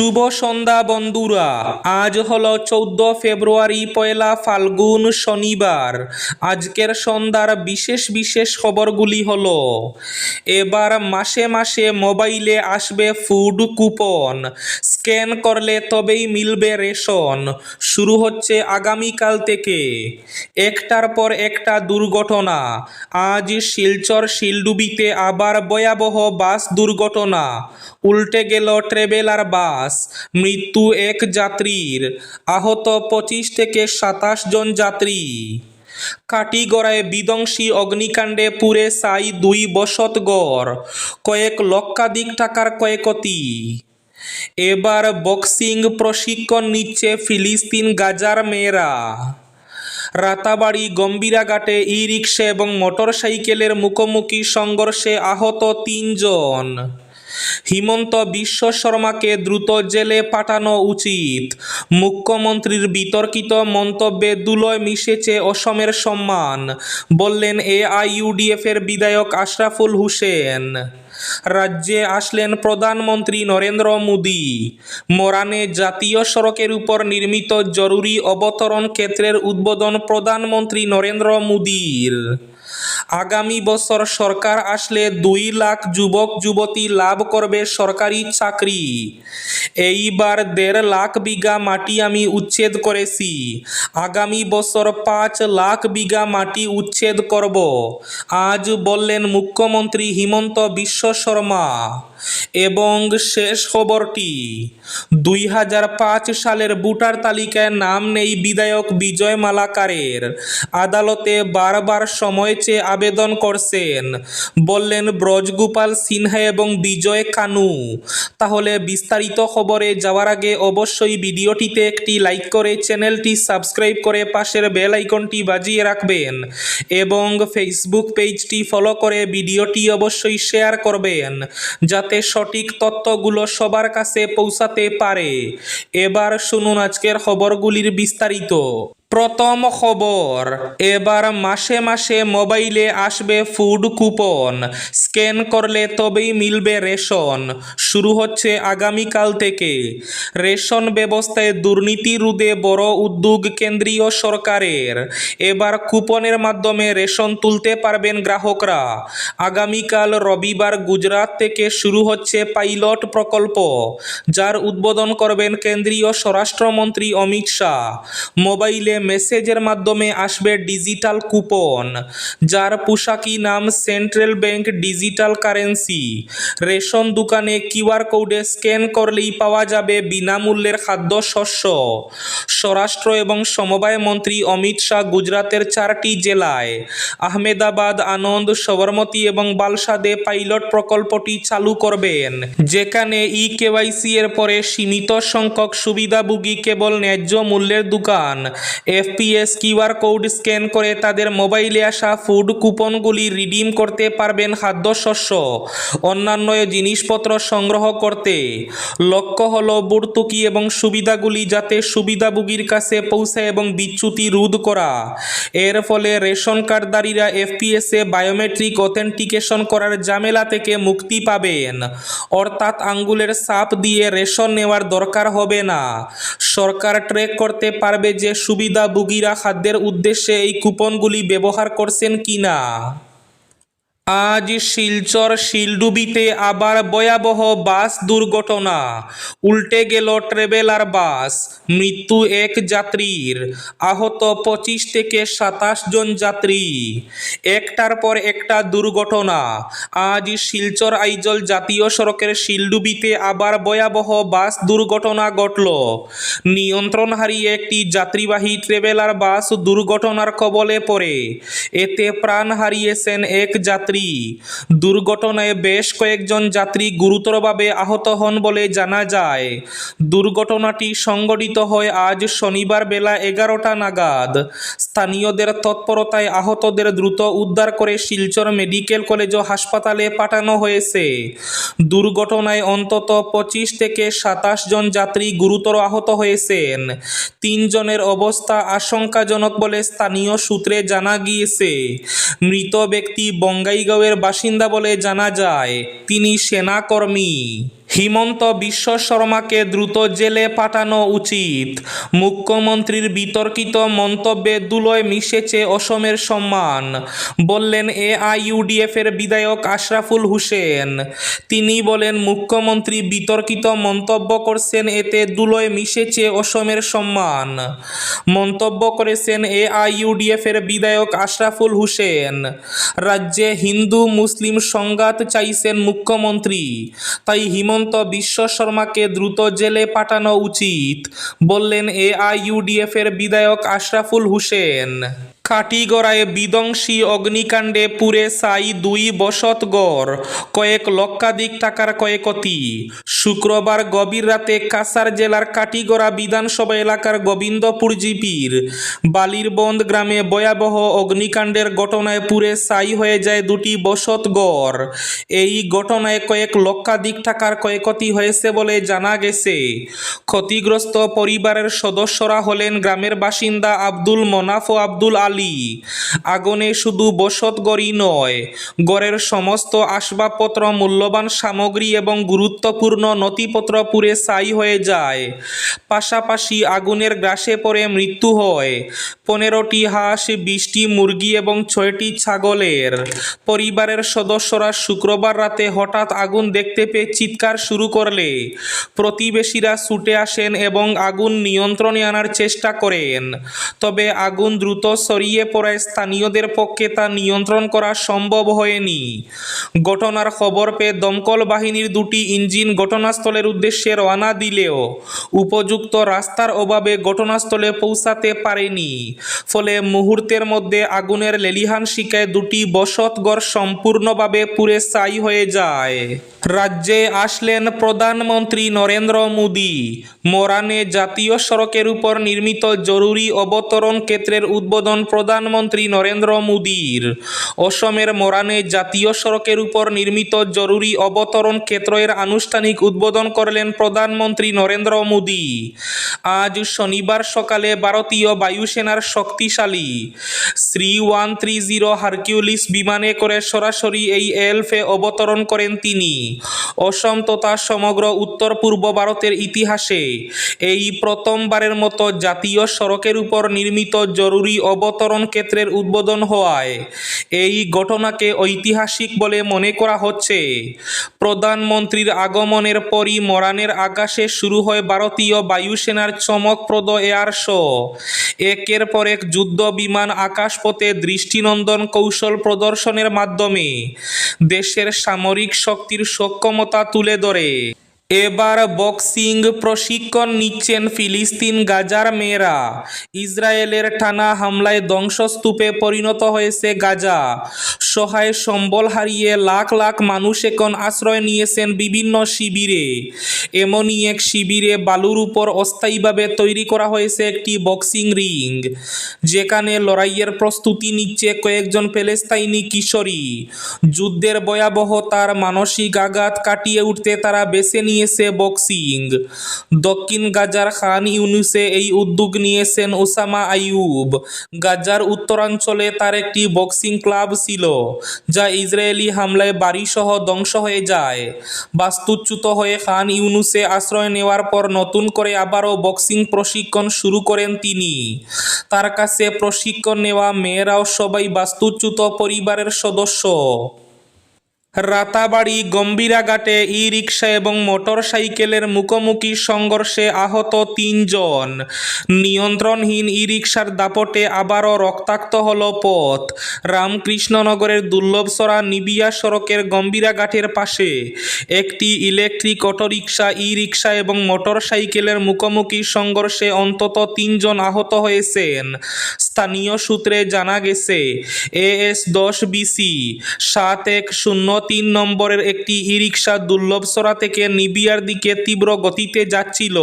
শুভ সন্ধ্যা, বন্ধুরা। আজ হল চৌদ্দ ফেব্রুয়ারি, পয়লা ফাল্গুন, শনিবার। আজকের সন্ধ্যার বিশেষ বিশেষ খবরগুলি হল, এবার মাসে মাসে মোবাইলে আসবে ফুড কুপন। স্ক্যান করলে তবেই মিলবে রেশন। শুরু হচ্ছে আগামীকাল থেকে। একটার পর একটা দুর্ঘটনা। আজ শিলচর শিলডুবিতে আবার ভয়াবহ বাস দুর্ঘটনা। উল্টে গেল ট্রেভেলার বাস। মৃত্যু এক যাত্রীর। আহত পঁচিশ থেকে সাতাশ জন যাত্রী। কাটিগড়ায় বিধ্বংসী অগ্নিকাণ্ডে পুড়ে সাই দুই বসতগড় কয়েক লক্ষাধিক টাকার ক্ষয়ক্ষতি। এবার বক্সিং প্রশিক্ষণ নিচ্ছে ফিলিস্তিন গাজার মেয়েরা। রাতাবাড়ি, গম্ভীরাঘাটে ই রিক্সা এবং মোটরসাইকেলের মুখোমুখি সংঘর্ষে আহত তিনজন। হিমন্ত বিশ্ব শর্মাকে দ্রুত জেলে পাঠানো উচিত। মুখ্যমন্ত্রীর বিতর্কিত মন্তব্যে দুলয় মিশেছে অসমের সম্মান, বললেন এআইইউডিএফ এর বিধায়ক আশরাফুল হোসেন। রাজ্যে আসলেন প্রধানমন্ত্রী নরেন্দ্র মোদী। মোরানে জাতীয় সড়কের উপর নির্মিত জরুরি অবতরণ ক্ষেত্রের উদ্বোধন প্রধানমন্ত্রী নরেন্দ্র মোদীর। আগামী বছর সরকার আসলে দুই লাখ যুবক, যুবতী লাভ করবে সরকারি চাকরি। এইবার দেড় লাখ বিঘা মাটি আমি উচ্ছেদ করেছি। আগামী বছর পাঁচ লাখ বিঘা মাটি উচ্ছেদ করব। আজ বললেন মুখ্যমন্ত্রী হিমন্ত বিশ্ব শর্মা। এবং শেষ খবরটি, দুই হাজার পাঁচ সালের ভোটার তালিকায় নাম নেই বিধায়ক বিজয় মালাকারের। আদালতে বারবার সময় চেয়ে আবেদন করছেন। বললেন, ব্রজগোপাল সিনহা এবং বিজয় কানু। তাহলে বিস্তারিত খবরে যাওয়ার আগে অবশ্যই ভিডিওটিতে একটি লাইক করে চ্যানেলটি সাবস্ক্রাইব করে পাশের বেল আইকনটি বাজিয়ে রাখবেন এবং ফেসবুক পেজটি ফলো করে ভিডিওটি অবশ্যই শেয়ার করবেন যাতে সঠিক তথ্যগুলো সবার কাছে পৌঁছাতে পারে। এবার শুনুন আজকের খবরগুলির বিস্তারিত। প্রথম খবর, এবার মাসে মাসে মোবাইলে আসবে ফুড কুপন। স্ক্যান করলে তবেই মিলবে রেশন। শুরু হচ্ছে আগামীকাল থেকে। রেশন ব্যবস্থায় দুর্নীতি রোধে বড় উদ্যোগ কেন্দ্রীয় সরকারের। এবার কুপনের মাধ্যমে রেশন তুলতে পারবেন গ্রাহকরা। আগামীকাল রবিবার গুজরাট থেকে শুরু হচ্ছে পাইলট প্রকল্প, যার উদ্বোধন করবেন কেন্দ্রীয় স্বরাষ্ট্রমন্ত্রী অমিত শাহ। মোবাইলে মেসেজের মাধ্যমে আসবে ডিজিটাল কুপন, যার পোশাকি নাম central bank digital currency. Ration দোকানে কিউআর কোডে স্ক্যান করলেই পাওয়া যাবে বিনামূল্যের খাদ্যশস্য স্বরাষ্ট্র এবং সমবায় মন্ত্রী অমিত শাহ গুজরাতের চারটি জেলায়। আহমেদাবাদ, আনন্দ, সবরমতী এবং বালসাদে পাইলট প্রকল্পটি চালু করবেন, যেখানে ই কেওয়াইসি এর পরে সীমিত সংখ্যক সুবিধাভোগী কেবল ন্যায্য মূল্যের দোকান এফপিএস কিউআর কোড স্ক্যান করে তাদের মোবাইলে আসা ফুড কুপনগুলি রিডিম করতে পারবেন খাদ্যশস্য, অন্যান্য জিনিসপত্র সংগ্রহ করতে। লক্ষ্য হল ভর্তুকি এবং সুবিধাগুলি যাতে সুবিধাভোগীর কাছে পৌঁছায় এবং বিচ্যুতি রোধ করা। এর ফলে রেশন কার্ডধারীরা এফপিএসে বায়োমেট্রিক অথেন্টিকেশন করার ঝামেলা থেকে মুক্তি পাবেন। অর্থাৎ আঙ্গুলের ছাপ দিয়ে রেশন নেওয়ার দরকার হবে না। সরকার ট্র্যাক করতে পারবে যে সুবিধাভোগীরা খাদ্যের উদ্দেশ্যে এই কুপনগুলি ব্যবহার করছেন কিনা? আজ শিলচর শিলডুবিতে আবার ভয়াবহ বাস দুর্ঘটনা। উল্টে গেল ট্রেভেলার বাস। মৃত্যু এক যাত্রীর। আহত পঁচিশ থেকে সাতাশ জন যাত্রী। একটার পর একটা দুর্ঘটনা। আজ শিলচর আইজল জাতীয় সড়কের শিলডুবিতে আবার ভয়াবহ বাস দুর্ঘটনা ঘটল। নিয়ন্ত্রণ হারিয়ে একটি যাত্রীবাহী ট্রেভেলার বাস দুর্ঘটনার কবলে পড়ে। এতে প্রাণ হারিয়েছেন এক যাত্রী। দুর্ঘটনায় বেশ কয়েকজন যাত্রী গুরুতরভাবে আহত হন বলে জানা যায়। দুর্ঘটনাটি সংঘটিত হয় আজ শনিবার বেলা এগারোটা নাগাদ। স্থানীয়দের তৎপরতায় আহতদের দ্রুত উদ্ধার করে শিলচর মেডিকেল কলেজ ও হাসপাতালে পাঠানো হয়েছে। দুর্ঘটনায় অন্তত পঁচিশ থেকে সাতাশ জন যাত্রী গুরুতর আহত হয়েছেন। তিনজনের অবস্থা আশঙ্কাজনক বলে স্থানীয় সূত্রে জানা গিয়েছে। মৃত ব্যক্তি বঙ্গাইগাঁওয়ের বাসিন্দা বলে জানা যায় তিনি সেনাকর্মী। হিমন্ত বিশ্ব শর্মাকে দ্রুত জেলে পাঠানো উচিত। মুখ্যমন্ত্রীর বিতর্কিত মন্তব্যে দুলয় মিশেছে অসমের সম্মান, বললেন এআইইউডিএফ এর বিধায়ক আশরাফুল হুসেন। তিনি বলেন, মুখ্যমন্ত্রী বিতর্কিত মন্তব্য করছেন, এতে দুলয় মিশেছে অসমের সম্মান। মন্তব্য করেছেন এআইইউডিএফ এর বিধায়ক আশরাফুল হোসেন। রাজ্যে হিন্দু মুসলিম সংঘাত চাইছেন মুখ্যমন্ত্রী, তাই হিমন্ত বিশ্ব শর্মাকে দ্রুত জেলে পাঠানো উচিত বললেন এআইইউডিএফের বিধায়ক আশরাফুল হোসেন। কাটিগড়ায় বিধ্বংসী অগ্নিকাণ্ডে পুরে সাই দুই বসতগড় কয়েক লক্ষাধিক টাকার ক্ষয়ক্ষতি শুক্রবার গভীর রাতে কাসার জেলার কাটিগড়া বিধানসভা এলাকার গোবিন্দপুর জিপির বালিরবন্দ গ্রামে ভয়াবহ অগ্নিকাণ্ডের ঘটনায় পুরে সাই হয়ে যায় দুটি বসতগড় এই ঘটনায় কয়েক লক্ষাধিক টাকার ক্ষয়ক্ষতি হয়েছে বলে জানা গেছে। ক্ষতিগ্রস্ত পরিবারের সদস্যরা হলেন গ্রামের বাসিন্দা আব্দুল মনাফ আব্দুল আলী। আগুনে শুধু বসতগড়ই নয়, গড়ের সমস্ত আসবাবপত্র মূল্যবান সামগ্রী এবং গুরুত্বপূর্ণ নথিপত্র পুড়ে ছাই হয়ে যায়। পাশাপাশি আগুনের গ্রাসে পড়ে মৃত্যু হয়। পনেরোটি হাঁস, বিশটি মুরগি এবং ছয়টি ছাগলের। পরিবারের সদস্যরা শুক্রবার রাতে হঠাৎ আগুন দেখতে পেয়ে চিৎকার শুরু করলে। প্রতিবেশীরা ছুটে আসেন এবং আগুন নিয়ন্ত্রণে আনার চেষ্টা করেন। তবে আগুন দ্রুত ছড়িয়ে পড়ায় স্থানীয়দের পক্ষে তা নিয়ন্ত্রণ করা সম্ভব হয়নি। ঘটনার খবর পেয়ে দমকল বাহিনীর দুটি ইঞ্জিন ঘটনাস্থলের উদ্দেশ্যে রওনা দিলেও উপযুক্ত রাস্তার অভাবে ঘটনাস্থলে পৌঁছাতে পারেনি। ফলে মুহূর্তের মধ্যে আগুনের লেলিহান শিকায় দুটি বসতঘর সম্পূর্ণভাবে পুরে ছাই হয়ে যায়। রাজ্যে আসলেন প্রধানমন্ত্রী নরেন্দ্র মোদী। মোরানে জাতীয় সড়কের উপর নির্মিত জরুরি অবতরণ ক্ষেত্রের উদ্বোধন প্রধানমন্ত্রী নরেন্দ্র মোদীর। অসমের মোরানে জাতীয় সড়কের উপর নির্মিত জরুরি অবতরণ ক্ষেত্রের আনুষ্ঠানিক উদ্বোধন করলেন প্রধানমন্ত্রী নরেন্দ্র মোদী। আজ শনিবার সকালে ভারতীয় বায়ুসেনার শক্তিশালী শ্রী ওয়ান থ্রি জিরো হারকিউলিস বিমানে করে সরাসরি এই এলফে অবতরণ করেন তিনি। অসম তথা সমগ্র উত্তর পূর্ব ভারতের ইতিহাসে এই প্রথমবারের মতো জাতীয় সড়কের উপর নির্মিত জরুরি অবতরণ ক্ষেত্রের উদ্বোধন হওয়ায়। এই ঘটনাকে ঐতিহাসিক বলে মনে করা হচ্ছে। প্রধানমন্ত্রীর আগমনের পরই মরানের আকাশে শুরু হয় ভারতীয় বায়ুসেনার চমকপ্রদ এয়ার শো। একের পর এক যুদ্ধ বিমান আকাশপথে দৃষ্টিনন্দন কৌশল প্রদর্শনের মাধ্যমে দেশের সামরিক শক্তির সক্ষমতা তুলে ধরে। এবার বক্সিং প্রশিক্ষণ নিচ্ছেন ফিলিস্তিন গাজার মেয়েরা। ইসরায়েলের টানা হামলায় ধ্বংসস্তূপে পরিণত হয়েছে গাজা। সহায় সম্বল হারিয়ে লাখ লাখ মানুষ এখন আশ্রয় নিয়েছেন বিভিন্ন শিবিরে। এমনই এক শিবিরে বালুর উপর অস্থায়ীভাবে তৈরি করা হয়েছে একটি বক্সিং রিং। যেখানে লড়াইয়ের প্রস্তুতি নিচ্ছে কয়েকজন প্যালেস্তাইনি কিশোরী। যুদ্ধের ভয়াবহতার মানসিক আঘাত কাটিয়ে উঠতে তারা বেছে নিয়েছে বক্সিং দক্ষিণ গাজার খান ইউনুসে এই উদ্যোগ নিয়েছেন ওসামা আইয়ুব। গাজার উত্তরাঞ্চলে তার একটি বক্সিং ক্লাব ছিল, যা ইসরায়েলি হামলায় বাড়িসহ ধ্বংস হয়ে যায়। বাস্তুচ্যুত হয়ে খান ইউনুসে আশ্রয় নেওয়ার পর নতুন করে আবারও বক্সিং প্রশিক্ষণ শুরু করেন তিনি। তার কাছে প্রশিক্ষণ নেওয়া মেয়েরাও সবাই বাস্তুচ্যুত পরিবারের সদস্য। রাতাবাড়ি গম্ভীরাঘাটে ই রিক্সা এবং মোটরসাইকেলের মুখোমুখি সংঘর্ষে আহত তিনজন। নিয়ন্ত্রণহীন ই রিক্সার দাপটে আবারও রক্তাক্ত হল পথ। রামকৃষ্ণনগরের দুর্লভসরা নিবিয়া সড়কের গম্ভীরাঘাটের পাশে একটি ইলেকট্রিক অটোরিকশা ই রিক্সা এবং মোটরসাইকেলের মুখোমুখি সংঘর্ষে অন্তত তিনজন আহত হয়েছেন। স্থানীয় সূত্রে জানা গেছে, এএস দশ বিসি সাত এক শূন্য তিন নম্বরের একটি ই রিক্সা দুর্লভসরা থেকে নিবিয়ার দিকে তীব্র গতিতে যাচ্ছিল।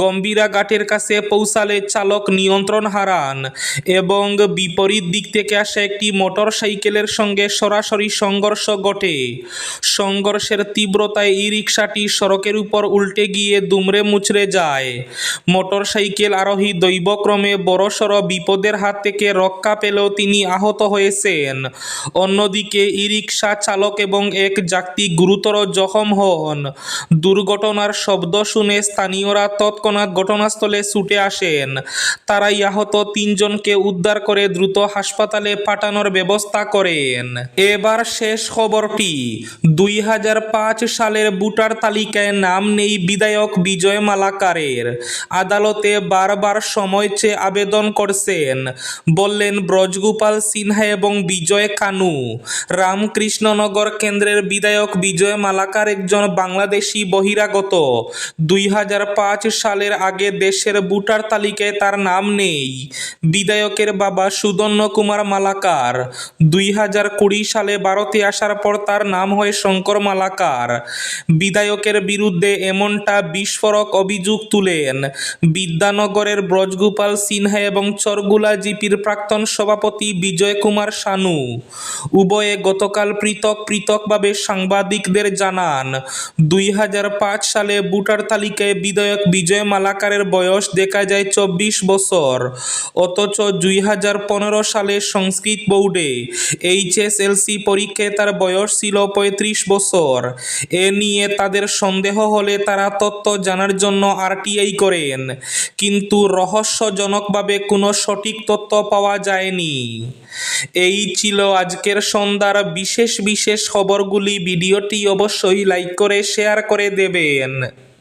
গম্ভীরা ঘাটের কাছে পৌঁছালে চালক নিয়ন্ত্রণ হারান এবং বিপরীত দিক থেকে আসা একটি মোটর সাইকেলের সঙ্গে সরাসরি সংঘর্ষ ঘটে। সংঘর্ষের তীব্রতায় ই রিক্সাটি সড়কের উপর উল্টে গিয়ে দুমড়ে মুচড়ে যায়। মোটর সাইকেল আরোহী দৈবক্রমে বড়সড় বিপদের হাত থেকে রক্ষা পেলেও তিনি আহত হয়েছেন। অন্যদিকে ই রিক্সা চালক চালক এবং এক যাত্রী গুরুতর জখম হন। দুর্ঘটনার শব্দ শুনে স্থানীয়রা তৎক্ষণাৎ ঘটনাস্থলে ছুটে আসেন। তারাই আহত তিনজনকে উদ্ধার করে দ্রুত হাসপাতালে পাঠানোর ব্যবস্থা করেন। এবার শেষ খবরটি। দুই হাজার পাঁচ সালের ভোটার তালিকায় নাম নেই বিধায়ক বিজয় মালাকারের। আদালতে বারবার সময় চেয়ে আবেদন করছেন। বললেন, ব্রজগোপাল সিনহা এবং বিজয় কানু। রামকৃষ্ণনগর কেন্দ্রের বিধায়ক বিজয় মালাকার একজন বাংলাদেশি বহিরাগত। দুই হাজার পাঁচ সালের আগে দেশের ভোটার তালিকায় তার নাম নেই। বিধায়কের বাবা সুদর্ণ কুমার মালাকার। দুই হাজার কুড়ি সালে ভারতে আসার পর তার নাম হয় শঙ্কর মালাকার। বিধায়কের বিরুদ্ধে এমনটা বিস্ফোরক অভিযোগ তুলেন বিদ্যানগরের ব্রজগোপাল সিনহা এবং চরগুলা জিপির প্রাক্তন সভাপতি বিজয় কুমার শানু। উভয়ে গতকাল পৃথক পৃথকভাবে সাংবাদিকদের জানান, দুই হাজার পাঁচ সালে ভোটার তালিকায় বিধায়ক বিজয় মালাকারের বয়স দেখা যায় চব্বিশ বছর। অথচ দুই হাজার পনেরো সালে সংস্কৃত বোর্ডে এইচএসএলসি পরীক্ষায় তার বয়স ছিল পঁয়ত্রিশ বছর। এ নিয়ে তাদের সন্দেহ হলে তারা তথ্য জানার জন্য আরটিআই করেন, কিন্তু রহস্যজনকভাবে কোনো সঠিক তথ্য পাওয়া যায়নি। এই ছিল আজকের সন্ধ্যার বিশেষ বিশেষ খবরগুলি ভিডিওটি অবশ্যই লাইক করে শেয়ার করে দেবেন।